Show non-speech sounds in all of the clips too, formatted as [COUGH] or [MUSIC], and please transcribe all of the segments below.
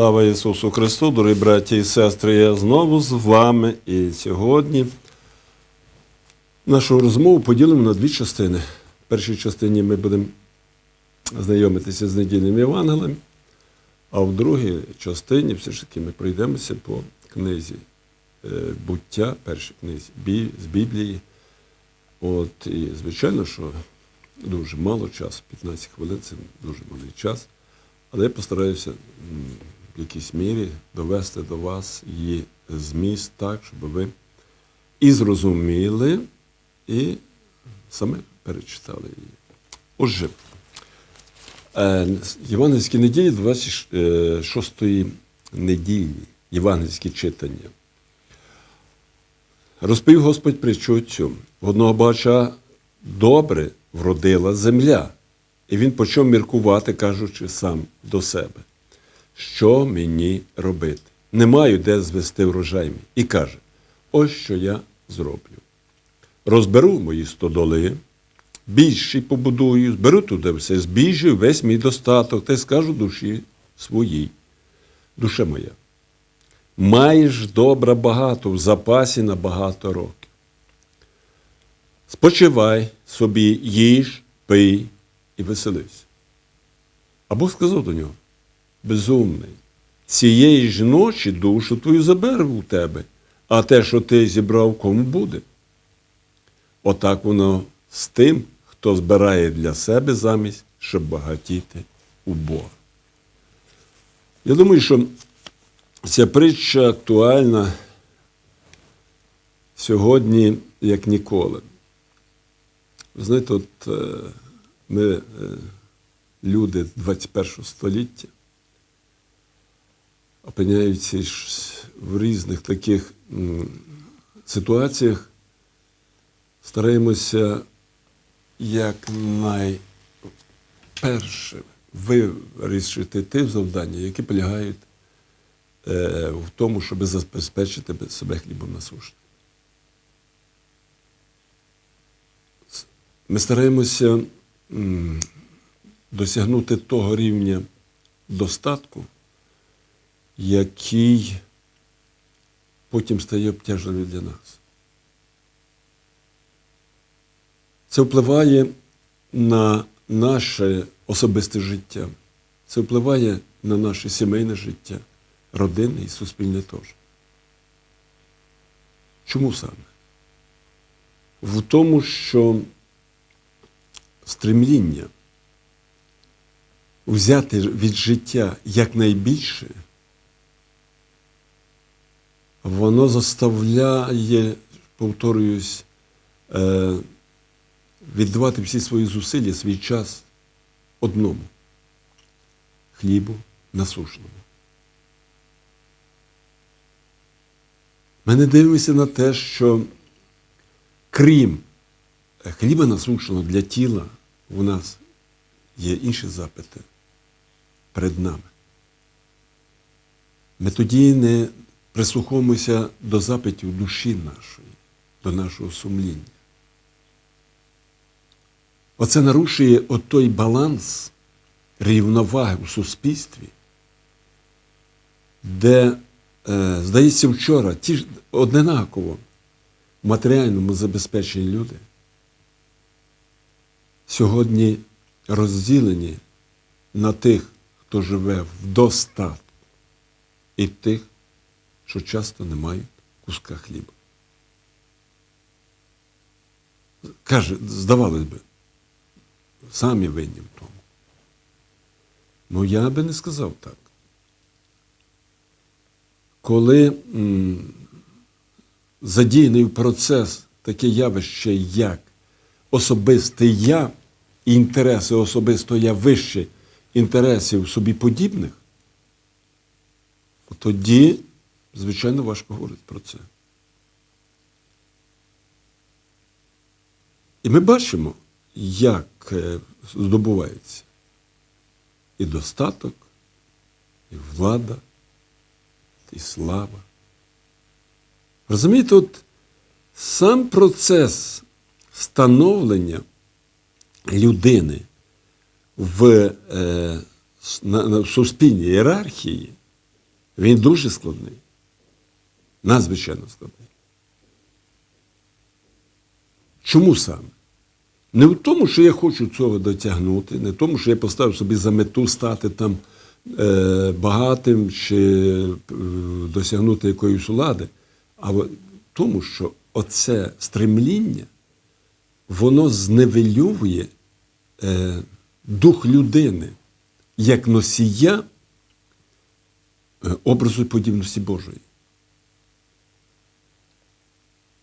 Слава Ісусу Христу, дорогі браті і сестри, я знову з вами. І сьогодні нашу розмову поділимо на дві частини. В першій частині ми будемо знайомитися з недільним Євангелем, а в другій частині все ж таки ми пройдемося по книзі е, буття, першій книзі з Біблії. От, і звичайно, що дуже мало часу, 15 хвилин це дуже малий час. Але я постараюся в якійсь мірі довести до вас її зміст так, щоб ви і зрозуміли, і саме перечитали її. Отже, е, Євангельські неділі 26-ї неділі, євангельські читання. Розповів Господь. В одного бача добре вродила земля. І він почав міркувати, кажучи сам до себе, що мені робити? Не маю де звести врожай мій. І каже: ось що я зроблю. Розберу мої стодоли, більші побудую, зберу туди все збіжжя, і весь мій достаток, та й скажу душі своїй. Душа моя, маєш добра багато в запасі на багато років. Спочивай собі, їж, пий і веселись. А Бог сказав до нього: безумний, цієї ж ночі душу твою заберу у тебе, а те, що ти зібрав, кому буде. Отак воно з тим, хто збирає для себе замість, щоб багатіти у Бога. Я думаю, що ця притча актуальна сьогодні, як ніколи. Знаєте, от е, ми, е, люди 21 століття, опиняються в різних таких ситуаціях, стараємося якнайперше вирішити ті завдання, які полягають е, в тому, щоб забезпечити себе хлібом насушним. Ми стараємося досягнути того рівня достатку, який потім стає обтяжливим для нас. Це впливає на наше особисте життя, це впливає на наше сімейне життя, родинне і суспільне теж. Чому саме? В тому, що стремління взяти від життя якнайбільше, воно заставляє, повторююсь, е, віддавати всі свої зусилля, свій час одному хлібу насушному. Ми не дивимося на те, що крім хліба насушного для тіла у нас є інші запити перед нами. Ми тоді не прислуховуємося до запитів душі нашої, до нашого сумління. Оце нарушує отой баланс рівноваги у суспільстві, де, е, здається, вчора ті ж однаково в матеріальному забезпеченні люди сьогодні розділені на тих, хто живе в достатку, і тих, що часто не мають куска хліба. Каже, здавалось би, самі винні в тому. Ну, я би не сказав так. Коли м, задіяний процес таке явище, як особисте я, і інтереси особисто я вище інтересів собі подібних, тоді, звичайно, важко говорити про це. І ми бачимо, як е, здобувається і достаток, і влада, і слава. Розумієте, от сам процес становлення людини в, е, на, на, суспільній ієрархії Він дуже складний. Надзвичайно складний. Чому саме? Не в тому, що я хочу цього дотягнути, не в тому, що я поставив собі за мету стати там е, багатим чи е, досягнути якоїсь влади, а в тому, що оце стремління, воно зневелює е, дух людини як носія е, образу подібності Божої.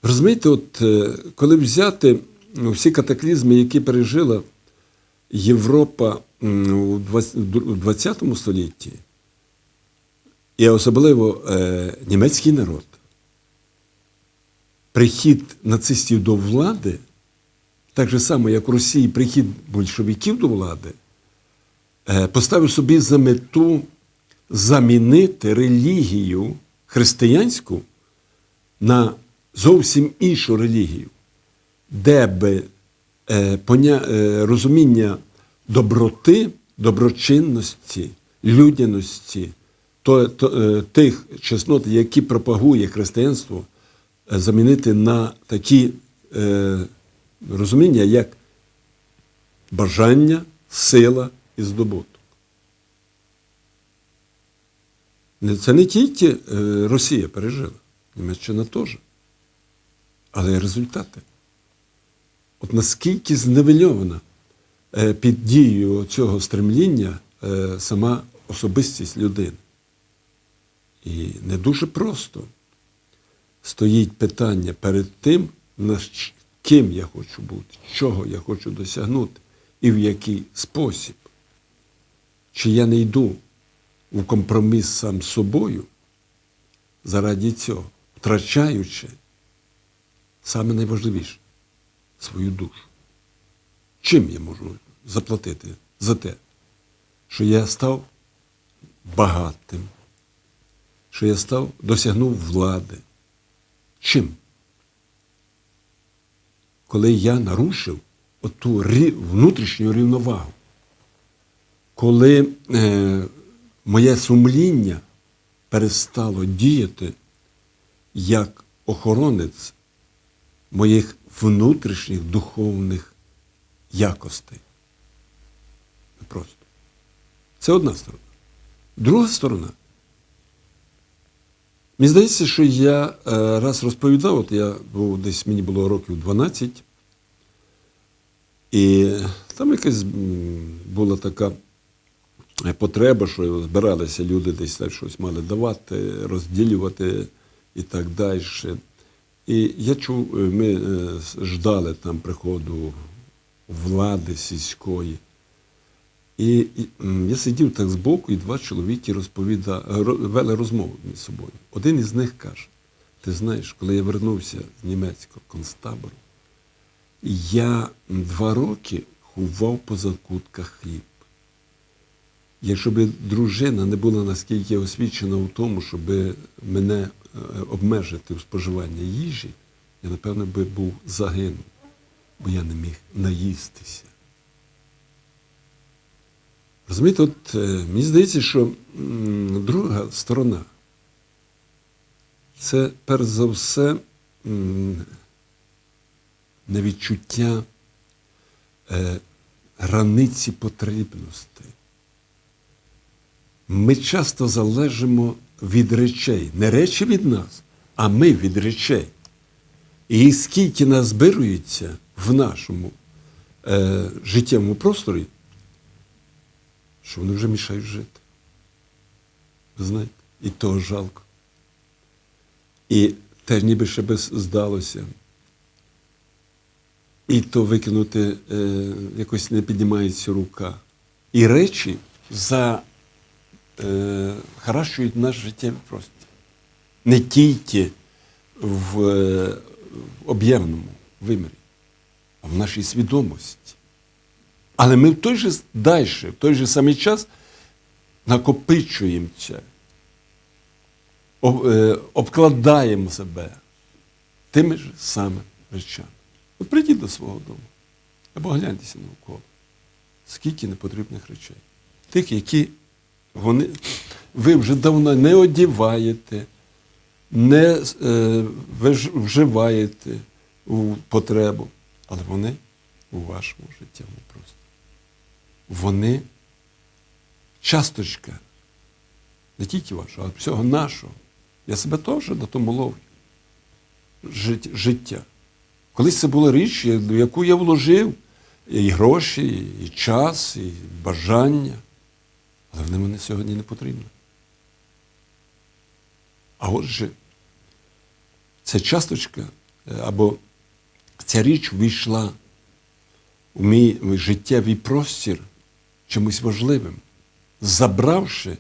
Розумієте, от е, коли взяти ну, всі катаклізми, які пережила Європа у 20 у 20 столітті, і особливо е, німецький народ, прихід нацистів до влади, так же само, як у Росії прихід большевиків до влади, е, поставив собі за мету замінити релігію християнську на зовсім іншу релігію, де би е, поня, е, розуміння доброти, доброчинності, людяності, то, то, е, тих чеснот, які пропагує християнство, е, замінити на такі е, розуміння, як бажання, сила і здобуток. Це не тільки е, Росія пережила, Німеччина теж. Але й результати. От наскільки зневельована е, під дією цього стремління е, сама особистість людини. І не дуже просто стоїть питання перед тим, ким я хочу бути, чого я хочу досягнути і в який спосіб. Чи я не йду у компроміс сам з собою заради цього, втрачаючи саме найважливіше свою душу. Чим я можу заплатити за те, що я став багатим, що я став, досягнув влади? Чим? Коли я нарушив оту рі- внутрішню рівновагу, коли е, моє сумління перестало діяти як охоронець моїх внутрішніх духовних якостей. Просто. Це одна сторона. Друга сторона. Мені здається, що я е, раз розповідав, от я був десь мені було років 12, і там якась була така е, потреба, що збиралися люди десь так щось мали давати, розділювати і так далі. І я чув, е, ми е, ждали там приходу влади сільської. І, я сидів так збоку, і два чоловіки розповіда, ро- вели розмову між собою. Один із них каже: ти знаєш, коли я вернувся з німецького концтабору, я два роки ховав по закутках хліб. Якщо б дружина не була наскільки освічена у тому, щоб мене обмежити у споживанні їжі, я, напевно, би був загинув, бо я не міг наїстися. Розумієте, от е, мені здається, що друга сторона це перш за все невідчуття е, границі потрібностей. Ми часто залежимо від речей, не речі від нас, а ми від речей. І скільки нас збирується в нашому е, життєвому просторі, що вони вже мішають жити. Знаєте, і того жалко. І теж ніби ще би здалося. І то викинути е, якось не піднімається рука. І речі за, е, харащують наш життєвий простір. Не тільки в, е, в об'ємному вимірі, а в нашій свідомості. Але ми в той же далі, в той же самий час накопичуємо це, обкладаємо себе тими ж самими речами. От прийдіть до свого дому або гляньтеся навколо. Скільки непотрібних речей. Тих, які вони ви вже давно не одіваєте, не е, вживаєте у потребу, але вони у вашому життєвому просторі. Вони часточка не тільки вашого, а всього нашого. Я себе теж на тому ловлю. Жит- Життя. Колись це була річ, в яку я вложив і гроші, і час, і бажання. Але вони мені сьогодні не потрібні. А отже, ця часточка е, або ця річ війшла у мій життєвий простір чимось важливим, забравши,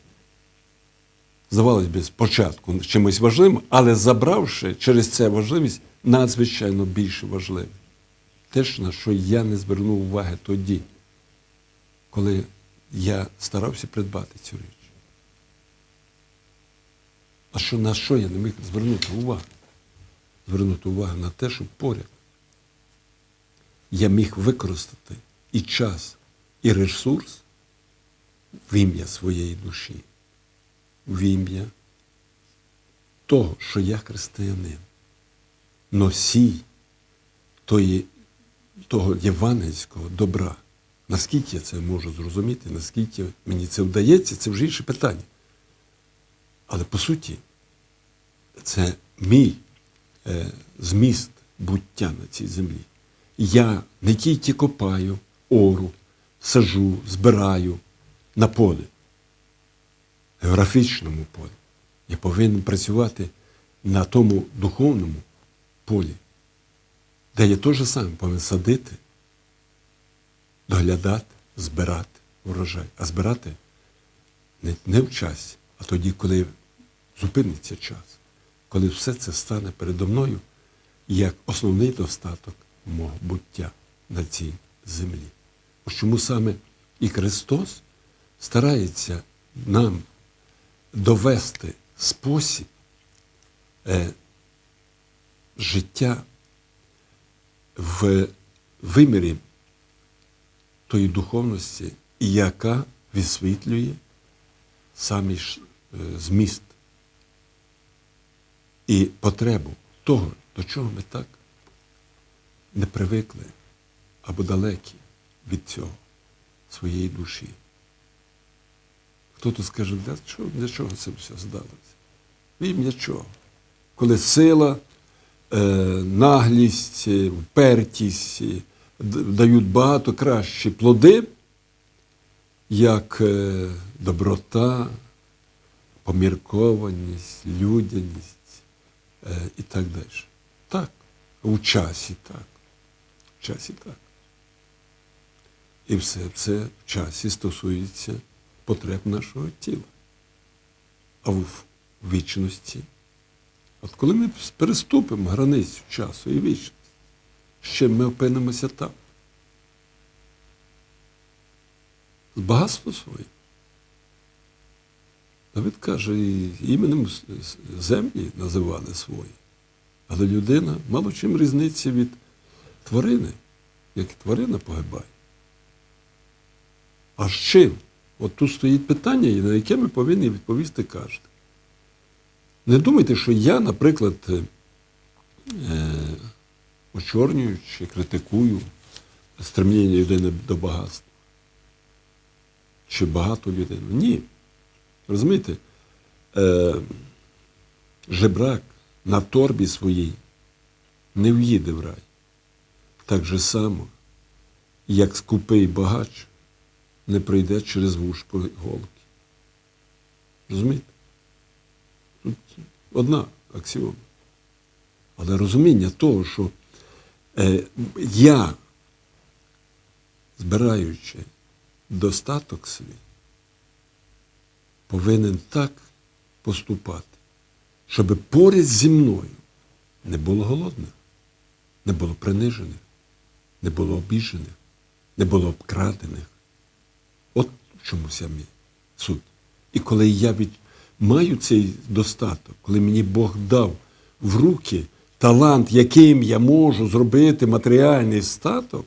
здавалось би, спочатку чимось важливим, але забравши через це важливість надзвичайно більше важливе. Те, на що я не звернув уваги тоді, коли я старався придбати цю річ. А що на що я не міг звернути увагу? Звернути увагу на те, що поряд я міг використати і час, і ресурс в ім'я своєї душі, в ім'я того, що я християнин, носій тої, того євангельського добра. Наскільки я це можу зрозуміти, наскільки мені це вдається, це вже інше питання. Але по суті, це мій е, зміст буття на цій землі. Я не тільки копаю ору, сажу, збираю на полі, географічному полі. Я повинен працювати на тому духовному полі, де я теж сам повинен садити, доглядати, збирати урожай. А збирати не, не в часі, а тоді, коли зупиниться час, коли все це стане передо мною як основний достаток мого буття на цій землі. Чому саме і Христос старається нам довести спосіб е, життя в вимірі тої духовності, яка висвітлює самий е, зміст і потребу того, до чого ми так не привикли або далекі від цього своєї душі. Хто тут скаже, для чого, для чого це все здалося? В ім'я чого? Коли сила, е, наглість, впертість дають багато кращі плоди, як е, доброта, поміркованість, людяність е, і так далі. Так, у часі так. В часі так. І все це в часі стосується потреб нашого тіла. А в вічності. От коли ми переступимо границю часу і вічності, ще ми опинимося там. З багатство своє. Давид каже, і іменем землі називали свої. Але людина мало чим різниця від тварини, як і тварина погибає. А з чим? От тут стоїть питання, на яке ми повинні відповісти кожен. Не думайте, що я, наприклад, е, очорнюю чи критикую стремління людини до багатства. Чи багато людей. Ні. Розумієте, е, жебрак на торбі своїй не в'їде в рай. Так же само, як скупий багач не пройде через вушко голки. Розумієте? Тут одна аксіома. Але розуміння того, що я, збираючи достаток свій, повинен так поступати, щоб поряд зі мною не було голодних, не було принижених, не було обіжених, не було обкрадених. От в чому вся мій суть. І коли я від... маю цей достаток, коли мені Бог дав в руки талант, яким я можу зробити матеріальний статок,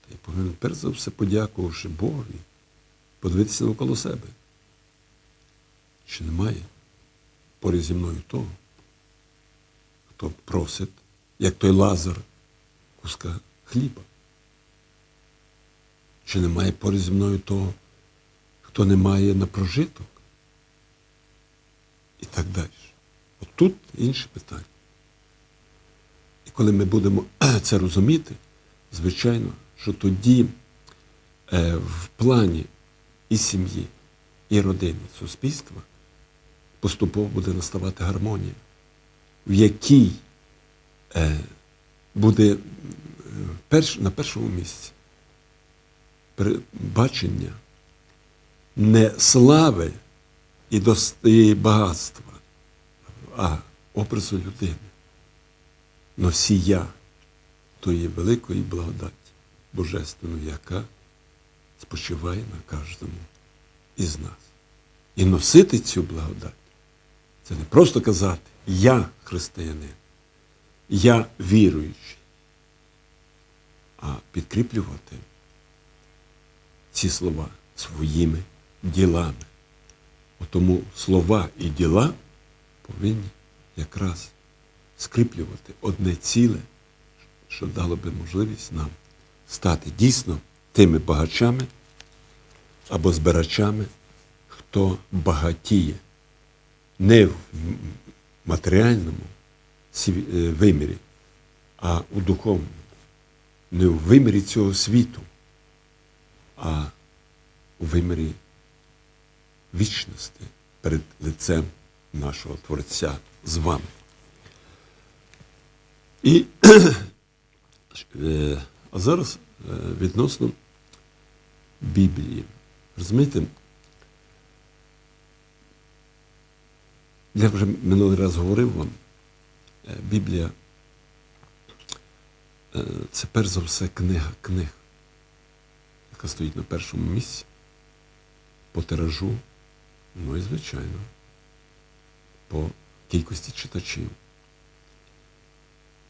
то я повинен перш за все, подякувавши Богові, подивитися навколо себе. Чи немає поряд зі мною того, хто просить, як той лазар, куска хліба? Чи немає поряд зі мною того, хто не має на прожиток? І так далі. От тут інше питання. І коли ми будемо [CLEARS THROAT] це розуміти, звичайно, що тоді е, в плані і сім'ї, і родини, суспільства поступово буде наставати гармонія, в якій е, буде на першому місці бачення не слави і багатства, а образу людини, носія тої великої благодаті Божественної, яка спочиває на кожному із нас. І носити цю благодать це не просто казати Я християнин, я віруючий, а підкріплювати ці слова своїми ділами. Тому слова і діла повинні якраз скріплювати одне ціле, що дало би можливість нам стати дійсно тими багачами або збирачами, хто багатіє не в матеріальному е, вимірі, а у духовному, не у вимірі цього світу, а у вимірі вічності перед лицем нашого Творця з вами. І [CLEARS THROAT] е, а зараз е, відносно Біблії. Розумієте, я вже минулий раз говорив вам, е, Біблія це перш за все книга книг, яка стоїть на першому місці по тиражу, ну і звичайно, по кількості читачів.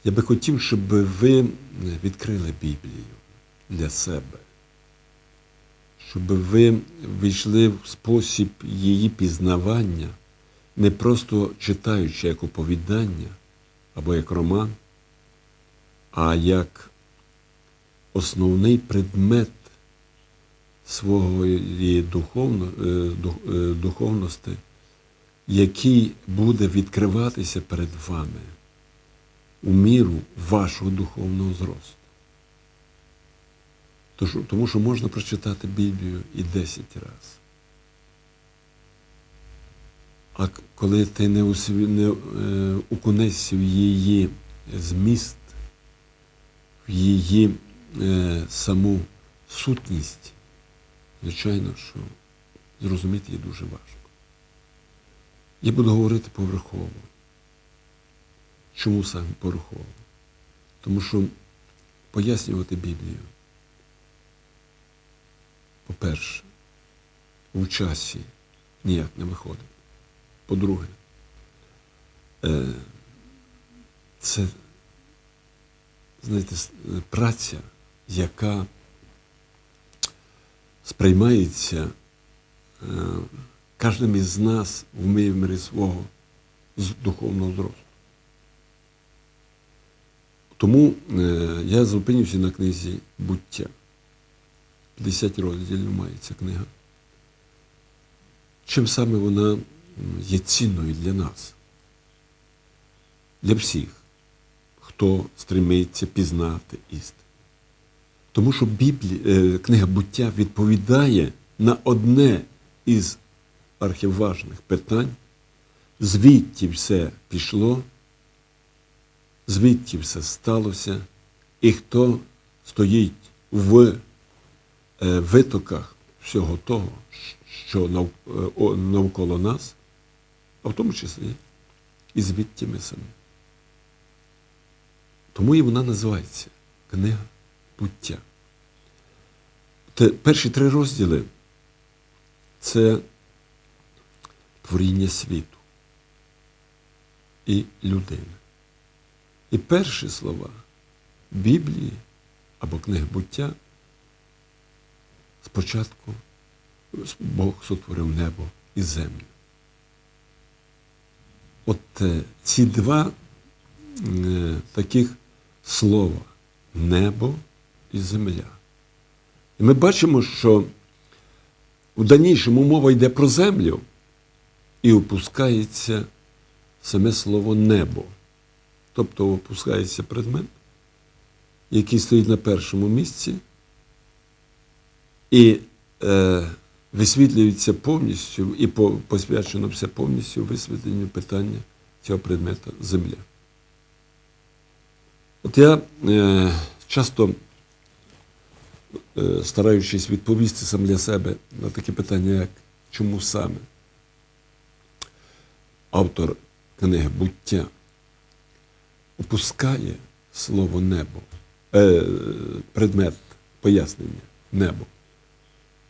Я би хотів, щоб ви відкрили Біблію для себе, щоб ви війшли в спосіб її пізнавання, не просто читаючи як оповідання або як роман, а як основний предмет своєї духовно, е, е, духовності, який буде відкриватися перед вами у міру вашого духовного зросту. Тому що можна прочитати Біблію і 10 разів. А коли ти не, усві... не е, укунешся в її зміст, в її е, саму сутність, звичайно, що зрозуміти її дуже важко. Я буду говорити поверхово. Чому саме поверхово? Тому що пояснювати Біблію, по-перше, у часі ніяк не виходить. По-друге, е, це, знаєте, е, праця, яка сприймається кожним із нас в мірі свого духовного зросту. Тому е, я зупинився на книзі буття. 50 розділів має ця книга. Чим саме вона є цінною для нас, для всіх, хто стремиться пізнати істину. Тому що Біблія, е, книга буття відповідає на одне із архіважних питань, звідти все пішло, звідти все сталося, і хто стоїть в е, витоках всього того, що навколо нас, а в тому числі і звідти ми самі. Тому і вона називається Книга буття. Перші три розділи це творіння світу і людини. І перші слова Біблії або книги буття спочатку Бог сотворив небо і землю. от е, ці два е, таких слова небо і земля. І ми бачимо, що у дальнішому мова йде про землю і опускається саме слово небо. Тобто опускається предмет, який стоїть на першому місці, і е, висвітлюється повністю і по- посвячено все повністю висвітленню питання цього предмета земля. От я е, часто, е, стараючись відповісти сам для себе на таке питання, як чому саме автор книги буття опускає слово небо, е, предмет пояснення небо,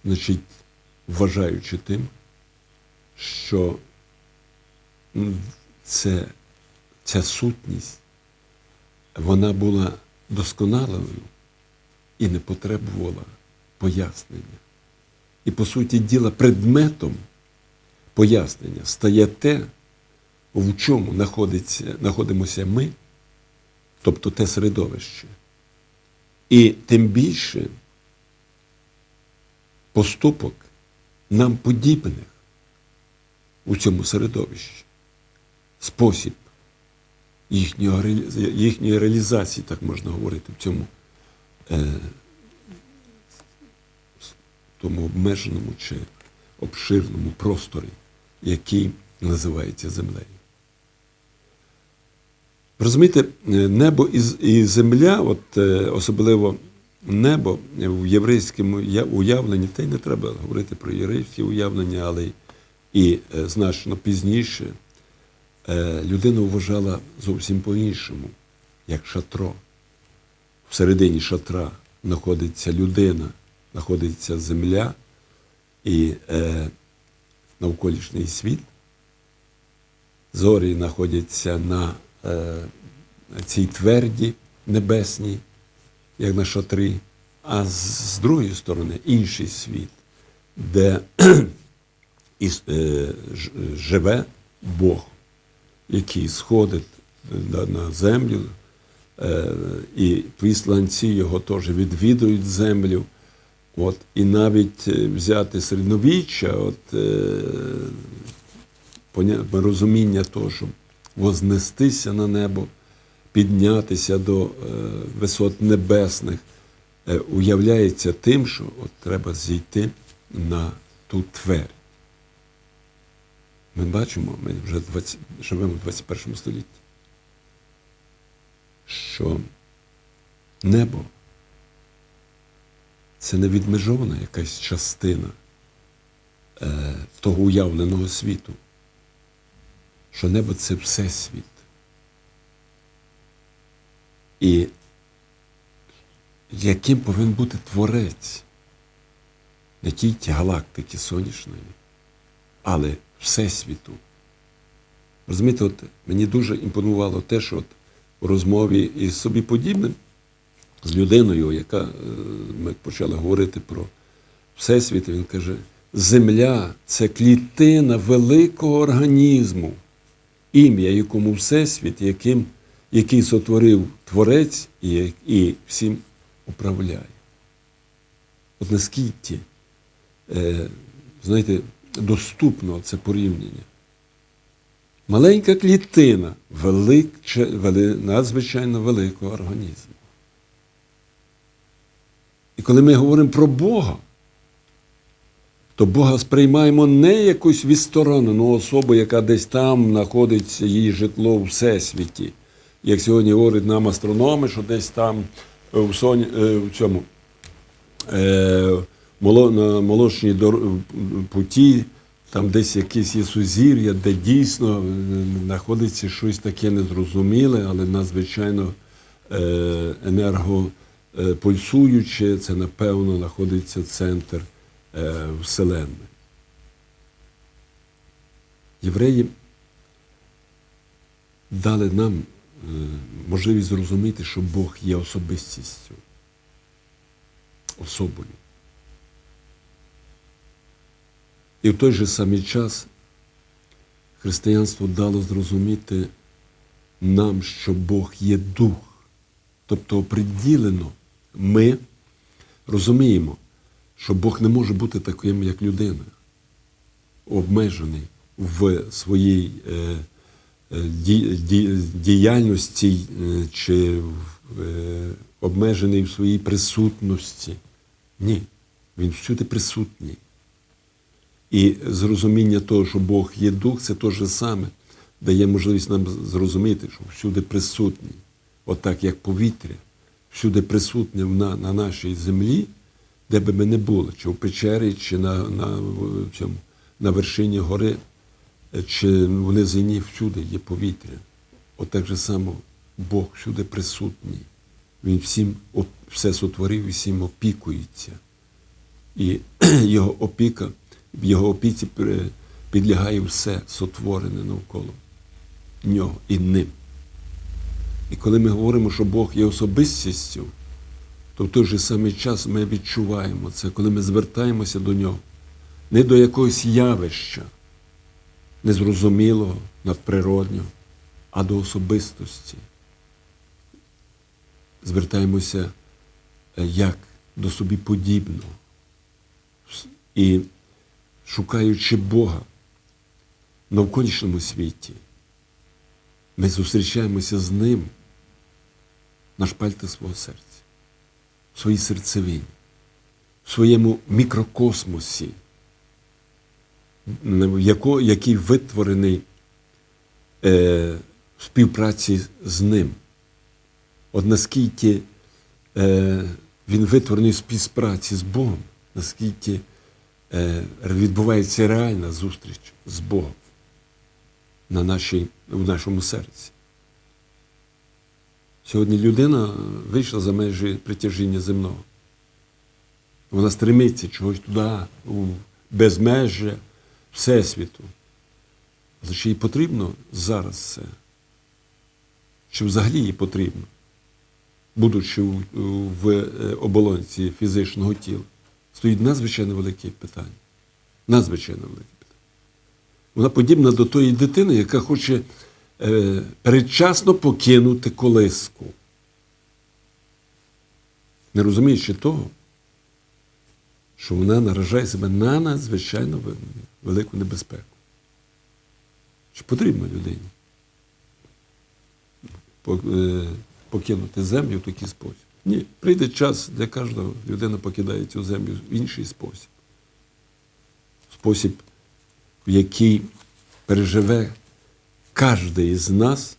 значить, вважаючи тим, що це, ця сутність вона була досконалою і не потребувала пояснення. І, по суті діла, предметом пояснення стає те, в чому знаходимося ми, тобто те середовище. І тим більше поступок нам подібних у цьому середовищі, спосіб їхнього, їхньої реалізації, так можна говорити, в цьому е, тому обмеженому чи обширному просторі, який називається землею. Розумієте, е, небо і, земля, от, е, особливо небо в єврейському уявленні, та й не треба говорити про єврейське уявлення, але і е, значно пізніше е, людина вважала зовсім по-іншому, як шатро. Всередині шатра знаходиться людина, знаходиться земля і е, навколишній світ. Зорі знаходяться на е, цій тверді небесній, як на шатрі, а з, другої сторони інший світ, де [CLEARS THROAT] е, живе Бог, який сходить на, на землю, е, і післанці його теж відвідують землю. От, і навіть е, взяти середньовіччя, от, е, розуміння того, щоб вознестися на небо, піднятися до е, висот небесних, е, уявляється тим, що от треба зійти на ту твердь. Ми бачимо, ми вже 20, живемо в 21 столітті, що небо це не відмежована якась частина е, того уявленого світу, що небо це всесвіт. І яким повинен бути творець не тільки галактики сонячної, але всесвіту. Розумієте, от мені дуже імпонувало те, що от у розмові із собі подібним, з людиною, яка е, ми почали говорити про всесвіт, він каже: Земля це клітина великого організму, ім'я якому всесвіт, яким, який сотворив Творець і, і всім управляє. От наскільки, е, знаєте, доступно це порівняння. Маленька клітина велик, вели, надзвичайно великого організму. І коли ми говоримо про Бога, то Бога сприймаємо не якусь відсторонену особу, яка десь там знаходиться її житло у всесвіті. Як сьогодні говорять нам астрономи, що десь там в, сон, е, в цьому е, на молочній путі, там десь якесь є сузір'я, де дійсно е, знаходиться щось таке незрозуміле, але надзвичайно е, енергопульсуюче, це, напевно, знаходиться центр е, Вселенної. Євреї дали нам е, можливість зрозуміти, що Бог є особистістю, особою. І в той же самий час християнство дало зрозуміти нам, що Бог є дух. Тобто оприділено ми розуміємо, що Бог не може бути таким, як людина, обмежений в своїй е, е, ді- ді- діяльності е, чи обмежений в своїй присутності. Ні, він всюди присутній. І зрозуміння того, що Бог є дух, це те ж саме дає можливість нам зрозуміти, що всюди присутній, отак як повітря, всюди присутнє на, на нашій землі, де би ми не були, чи в печері, чи на, на, цьому, на вершині гори, е, чи в низині, всюди є повітря. Отак же само Бог всюди присутній. Він всім все сотворив і всім опікується. І [CLEARS THROAT] його опіка, в його опіці підлягає все сотворене навколо нього і ним. І коли ми говоримо, що Бог є особистістю, то в той же самий час ми відчуваємо це, коли ми звертаємося до нього, не до якогось явища, незрозумілого, надприроднього, а до особистості. Звертаємося е, як до собі подібного. І шукаючи Бога в навколишньому світі, ми зустрічаємося з Ним на шпальти свого серця, в своїй серцевині, в своєму мікрокосмосі, який витворений е, в співпраці з Ним. От наскільки е, він витворений в співпраці з Богом, наскільки е, відбувається реальна зустріч з Богом на нашій, в нашому серці. Сьогодні людина вийшла за межі притяжіння земного. Вона стремиться чогось туди, у безмежжя Всесвіту. Чи їй потрібно зараз це? Чи взагалі їй потрібно, будучи в е, оболонці фізичного тіла? Стоїть надзвичайно велике питання. Надзвичайно велике питання. Вона подібна до тої дитини, яка хоче передчасно покинути колиску. Не розуміючи того, що вона наражає себе на надзвичайно велику небезпеку. Чи потрібно людині е, покинути землю в такий спосіб? Ні, прийде час для кожного, людина покидає цю землю в інший спосіб. Спосіб, в який переживе кожен із нас,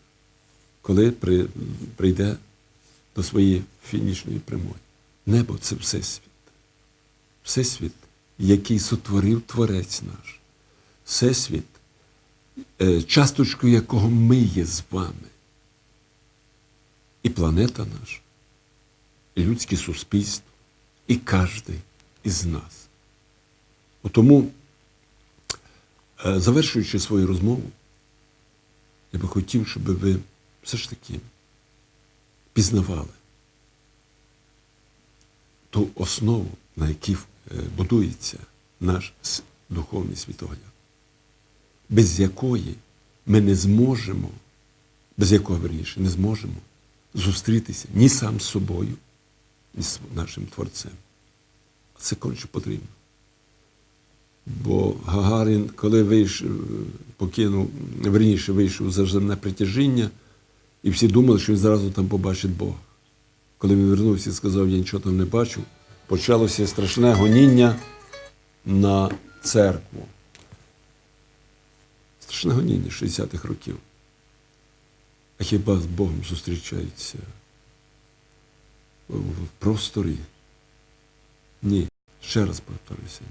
коли при- прийде до своєї фінішної прямої. Небо це Всесвіт. Всесвіт, який сотворив Творець наш. Всесвіт, е, часточкою якого ми є з вами. І планета наша, і людське суспільство, і кожен із нас. Тому, е, завершуючи свою розмову, я би хотів, щоб ви все ж таки пізнавали ту основу, на якій е, будується наш духовний світогляд, без якої ми не зможемо, без якого верніше, не зможемо зустрітися ні сам з собою, ні з нашим Творцем. Це конче потрібно. Бо Гагарін, коли вийшов, покинув, верніше вийшов за земне притяжіння, і всі думали, що він зразу там побачить Бога. Коли він вернувся і сказав, я нічого там не бачу, почалося страшне гоніння на церкву. Страшне гоніння 60-х років. А хіба з Богом зустрічаються в просторі? Ні. Ще раз повторюся.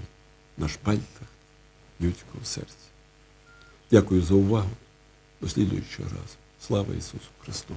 На шпальтах людського серця. Дякую за увагу. До слідуючого разу. Слава Ісусу Христу!